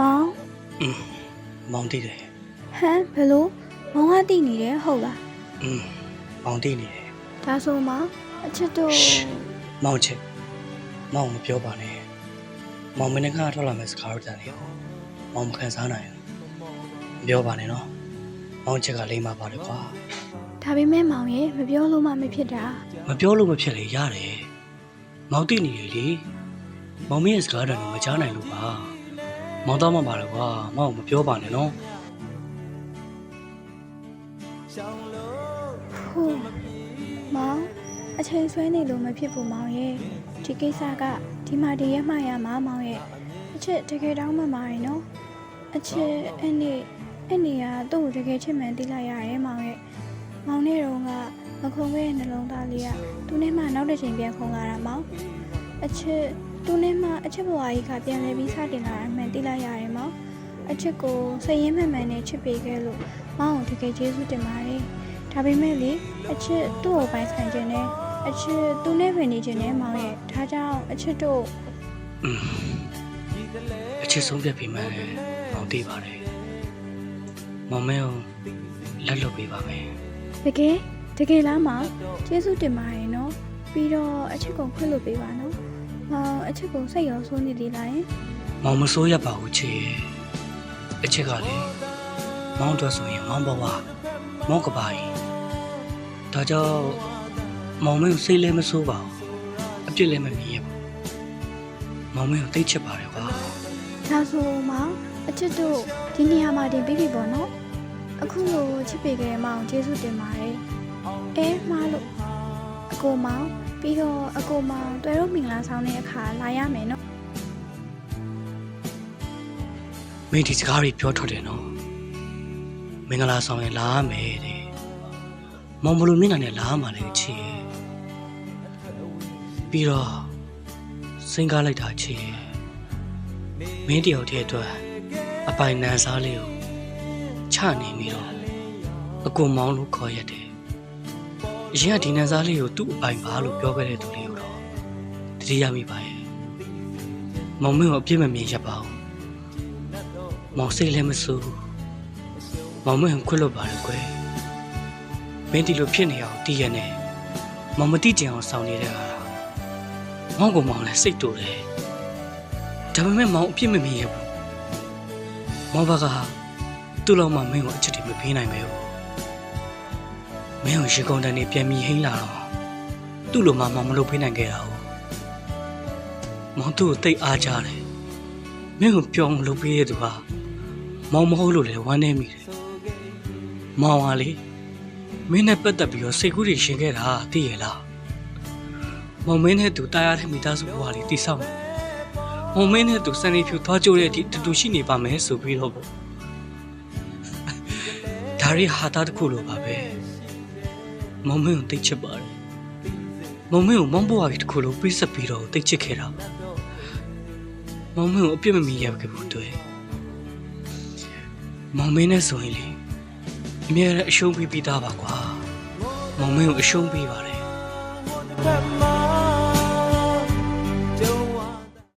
မောင် อืมမောင်တိတယ် ဟမ်ဘယ်လိုမောင်ကတည်နေတယ်ဟုတ်လား อืมမောင်တိနေတယ် ဒါဆိုမောင်အချစ်တို့ မောင်ချစ်မောင်မပြောပါနဲ့မောင်မင်းကထွက်လာမယ့်စကားတော့တန်နေမောင်မခံစားနိုင်ဘူးမပြောပါနဲ့နော်မောင်ချစ်ကလိမ့်မှာပါတယ်ကွာ ဒါပေမဲ့မောင်ရဲ့မပြောလို့မှမဖြစ်တာ မပြောလို့မဖြစ်လေရတယ်မောင်တိနေလေလေမောင်မင်းရဲ့စကားတန်ကိုမကြားနိုင်လို့ပါ မောင်တော့မှပါတယ်ကွာမောင်မပြောပါနဲ့နော်ဟုတ်မောင်အချိန်ဆွဲနေလို့မဖြစ်ဘူးမောင်ရဲ့ဒီကိစ္စကဒီမှာဒီရက်မှရမှာမောင်ရဲ့အချစ်တကယ်တောင်းမှမှာရယ်နော်အချစ်အဲ့နေအဲ့နေကသူ့ကိုတကယ်ချစ်မှန်သိလိုက်ရတယ်မောင်ရဲ့မောင်နဲ့တော့ကမခုံခဲ့တဲ့နှလုံးသားလေးကသူနဲ့မှနောက်တစ်ချိန်ပြန်ခုံလာတာမောင်အချစ် သူနဲ့မှအချစ်ဘဝကြီးကပြန်လဲပြီးစတင်လာတာမှန်သိလိုက်ရတယ်မောင်အချစ်ကိုစိတ်ရင်းမှန်မှန်နဲ့ချစ်ပေးခဲ့လို့မောင်ကိုတကယ်ကျေးဇူးတင်ပါတယ်ဒါပေမဲ့လေအချစ်သူ့ကိုပိုင်ဆိုင်ခြင်းနဲ့အချစ်သူနဲ့ဝင်နေခြင်းနဲ့မောင်ရဲ့ဒါကြောင့်အချစ်တို့อืมအချစ်ဆုံးဖြတ်ပြီးမှမောင်တိပါတယ်မောင်မဲကိုလက်လွတ်ပေးပါမယ်တကယ်တကယ်လားမောင်ကျေးဇူးတင်ပါတယ်နော်ပြီးတော့အချစ်ကိုခွင့်လို့ပေးပါနော် မောင်အချစ်ကိုစိတ်ရောဆိုးနေသေးလားယင်မောင်မစိုးရပါဘူးချေအချစ်ကလေမောင်တို့ဆိုရင်မောင်ဘဝမောင်ကပါရင်ဒါကြောင့်မောင်မင်းကိုစိတ်လည်းမဆိုးပါဘူးအပြစ်လည်းမမြင်ရဘူးမောင်မင်းကိုသိချစ်ပါတယ်ကွာဒါဆိုမောင်အချစ်တို့ဒီနေရာမှာတင်ပြီးပြီပေါ့နော်အခုလိုချစ်ပေးခဲ့တဲ့မောင်ကျေးဇူးတင်ပါတယ်အဲမားလို့ အကိုမောင်ပြီးတော့အကိုမောင်တွေ့တော့မင်္ဂလာဆောင်တဲ့အခါလာရမယ်နော်မင်းဒီစကားတွေပြောထွက်တယ်နော်မင်္ဂလာဆောင်ရင်လာရမယ်တဲ့မောင်ဘလို့မျက်နှာနဲ့လာရမှာလေချေပြီးတော့စိတ်ကားလိုက်တာချေမင်းတယောက်တည်းအတွက်အပိုင်နန်းစားလေးကိုချနေပြီးတော့အကူမောင်းလို့ခေါ်ရတယ် အရင်ကဒီနန်းစားလေးကိုသူ့အပိုင်ပါလို့ပြောခဲ့တဲ့သူလေးကိုတော့တတိယမိပါရဲ့မောင်မင်းကိုအပြစ်မမြင်ရပါဘူးမောင်စိတ်လည်းမစိုးဘူးမောင်မင်းခွတ်လို့ပါတယ်ကွယ်မင်းဒီလိုဖြစ်နေအောင်တည်ရနေမောင်မတိကျင်အောင်ဆောင်နေတဲ့ဟာမောင်ကမောင်လည်းစိတ်တူတယ်ဒါပေမဲ့မောင်အပြစ်မမြင်ရဘူးမောင်ဘကသူ့လောက်မှမင်းကိုအချစ်တွေမပေးနိုင်ပဲဘူး မင်းကိုရေကုန်တန်းနေပြန်မြင်ဟိန်းလာတော့သူ့လိုမှမောင်မလုပ်ပေးနိုင်ခဲ့တာဟုတ်မောင်သူ့ကိုတိတ်အားကြတယ်မင်းကိုပြောင်းလုပ်ပေးရသူဟာမောင်မဟုတ်လို့လေဝမ်းနေမိတယ်။မောင်ဟာလေမင်းနဲ့ပတ်သက်ပြီးတော့စိတ်ကူးတွေရှင်ခဲ့တာသိရလား။မောင်မင်းနဲ့သူတာယာတဲ့မိသားစုဘဝလေးတည်ဆောက်နေ။မောင်မင်းနဲ့သူစံနေဖြူသွားကြိုးတဲ့အထိတူတူရှိနေပါမယ်ဆိုပြီးတော့ပေါ့။ဒါရီဟာတာတစ်ခုလိုပါပဲ။ မောင်မင်းကိုတိတ်ချစ်ပါတယ်။မောင်မင်းကိုမောင်ဘဝကြီးတစ်ခုလိုပြည့်စက်ပြီးတော့တိတ်ချစ်ခဲ့တာ။မောင်မင်းကိုအပြစ်မမြင်ရခဲ့ဘူးတွေ့မောင်မင်းနဲ့ဆိုရင်လေအမြဲတမ်းအရှုံးပေးပြီးသားပါကွာမောင်မင်းကိုအရှုံးပေးပါတယ် That my